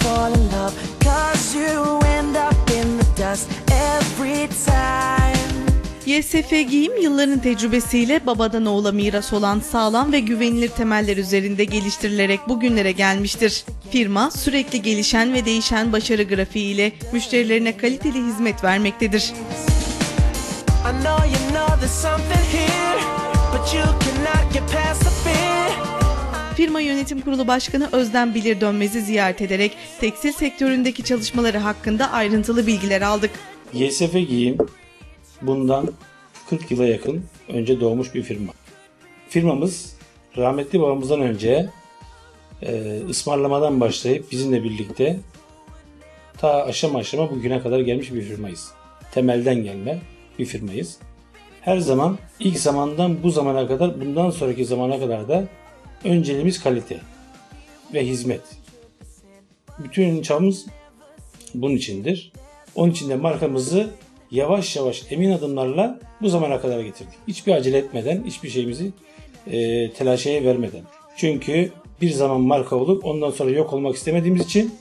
fall in love. Cause you end up in the dust every time. YSF Giyim yılların tecrübesiyle babadan oğula miras olan sağlam ve güvenilir temeller üzerinde geliştirilerek bugünlere gelmiştir. Firma sürekli gelişen ve değişen başarı grafiği ile müşterilerine kaliteli hizmet vermektedir. I know you know there's something here, but you cannot get past the fear. Firma Yönetim Kurulu Başkanı Özlem Bilir Dönmez'i ziyaret ederek tekstil sektöründeki çalışmaları hakkında ayrıntılı bilgiler aldık. YSF Giyim bundan 40 yıla yakın önce doğmuş bir firma. Firmamız rahmetli babamızdan önce e, ısmarlamadan başlayıp bizimle birlikte ta aşama aşama bugüne kadar gelmiş bir firmayız. Temelden gelme bir firmayız. Her zaman ilk zamandan bu zamana kadar bundan sonraki zamana kadar da önceliğimiz kalite ve hizmet. Bütün çabamız bunun içindir. Onun için de markamızı yavaş yavaş emin adımlarla bu zamana kadar getirdik. Hiçbir acele etmeden, hiçbir şeyimizi e, telaşeye vermeden. Çünkü bir zaman marka olup ondan sonra yok olmak istemediğimiz için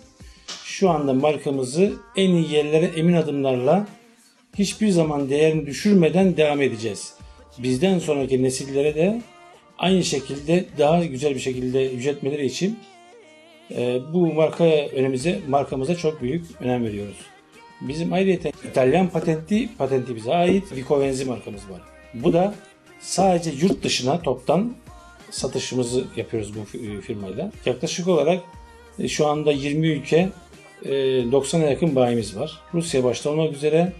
şu anda markamızı en iyi yerlere emin adımlarla hiçbir zaman değerini düşürmeden devam edeceğiz. Bizden sonraki nesillere de aynı şekilde daha güzel bir şekilde yüceltmeleri için e, bu marka önümüze markamıza çok büyük önem veriyoruz. Bizim ayrıca İtalyan patenti patenti bize ait Vicovenzi markamız var. Bu da sadece yurt dışına toptan satışımızı yapıyoruz bu fi- firmayla. Yaklaşık olarak e, şu anda 20 ülke e, 90'a yakın bayimiz var. Rusya başta olmak üzere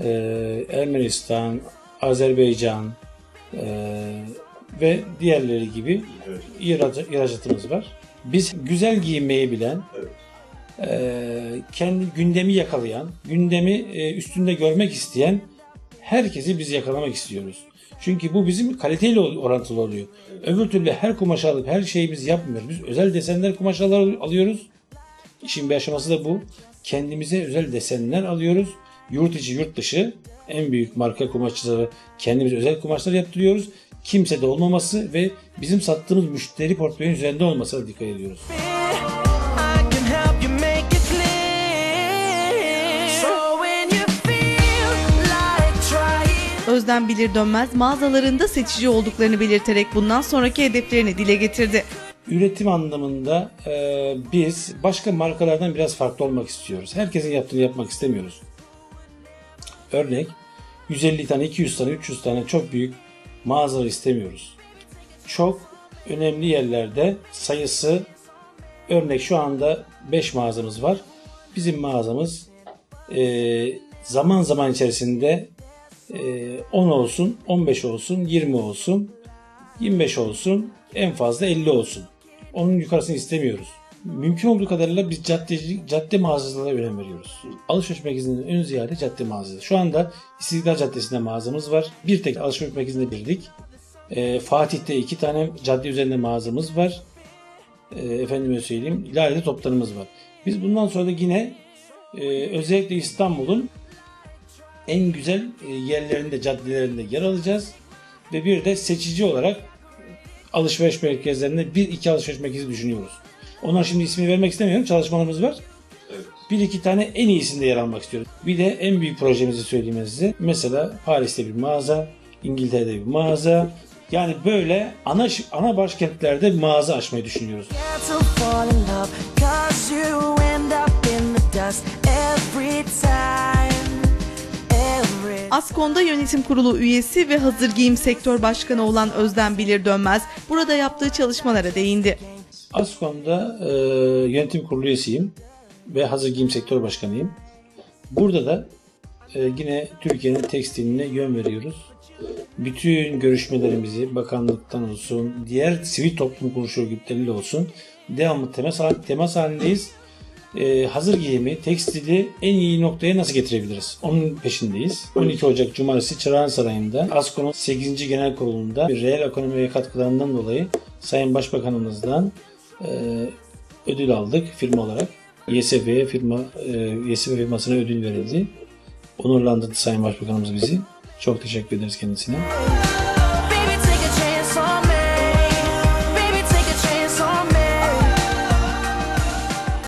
e, Ermenistan, Azerbaycan e, ve diğerleri gibi ihraç- ihracatımız var. Biz güzel giyinmeyi bilen, e, kendi gündemi yakalayan, gündemi e, üstünde görmek isteyen herkesi biz yakalamak istiyoruz. Çünkü bu bizim kaliteyle orantılı oluyor. Öbür türlü her kumaş alıp her şeyi biz yapmıyoruz. Biz özel desenler kumaşlar alıyoruz. İşin bir aşaması da bu. Kendimize özel desenler alıyoruz. Yurt içi yurt dışı en büyük marka kumaşçıları kendimize özel kumaşlar yaptırıyoruz. Kimse de olmaması ve bizim sattığımız müşteri portföyün üzerinde olmasına dikkat ediyoruz. Özlem Bilir Dönmez mağazalarında seçici olduklarını belirterek bundan sonraki hedeflerini dile getirdi. Üretim anlamında e, biz başka markalardan biraz farklı olmak istiyoruz. Herkesin yaptığını yapmak istemiyoruz. Örnek 150 tane, 200 tane, 300 tane çok büyük mağazalar istemiyoruz. Çok önemli yerlerde sayısı örnek şu anda 5 mağazamız var. Bizim mağazamız e, zaman zaman içerisinde e, 10 olsun, 15 olsun, 20 olsun, 25 olsun, en fazla 50 olsun. Onun yukarısını istemiyoruz. Mümkün olduğu kadarıyla biz cadde, cadde mağazalarına önem veriyoruz. Alışveriş merkezinden ön ziyade cadde mağazası. Şu anda İstiklal Caddesi'nde mağazamız var. Bir tek alışveriş merkezinde birlik. Ee, Fatih'te iki tane cadde üzerinde mağazamız var. Ee, efendime söyleyeyim. Lale'de toptanımız var. Biz bundan sonra da yine e, özellikle İstanbul'un en güzel e, yerlerinde, caddelerinde yer alacağız. Ve bir de seçici olarak alışveriş merkezlerinde bir iki alışveriş merkezi düşünüyoruz. Onlar şimdi ismini vermek istemiyorum. Çalışmalarımız var. Bir iki tane en iyisinde yer almak istiyoruz. Bir de en büyük projemizi söyleyeyim size. Mesela Paris'te bir mağaza, İngiltere'de bir mağaza. Yani böyle ana ana başkentlerde mağaza açmayı düşünüyoruz. Askon'da yönetim kurulu üyesi ve hazır giyim sektör başkanı olan Özlem Bilir Dönmez burada yaptığı çalışmalara değindi. Askom'da e, yönetim kurulu üyesiyim ve hazır giyim sektör başkanıyım. Burada da e, yine Türkiye'nin tekstiline yön veriyoruz. Bütün görüşmelerimizi bakanlıktan olsun, diğer sivil toplum kuruluş örgütleriyle olsun devamlı temas, temas halindeyiz. E, hazır giyimi, tekstili en iyi noktaya nasıl getirebiliriz? Onun peşindeyiz. 12 Ocak Cumartesi Çırağan Sarayı'nda ASKO'nun 8. Genel Kurulu'nda bir reel ekonomiye katkılarından dolayı Sayın Başbakanımızdan ödül aldık firma olarak. YSF'ye firma e, YSF firmasına ödül verildi. Onurlandırdı Sayın Başbakanımız bizi. Çok teşekkür ederiz kendisine.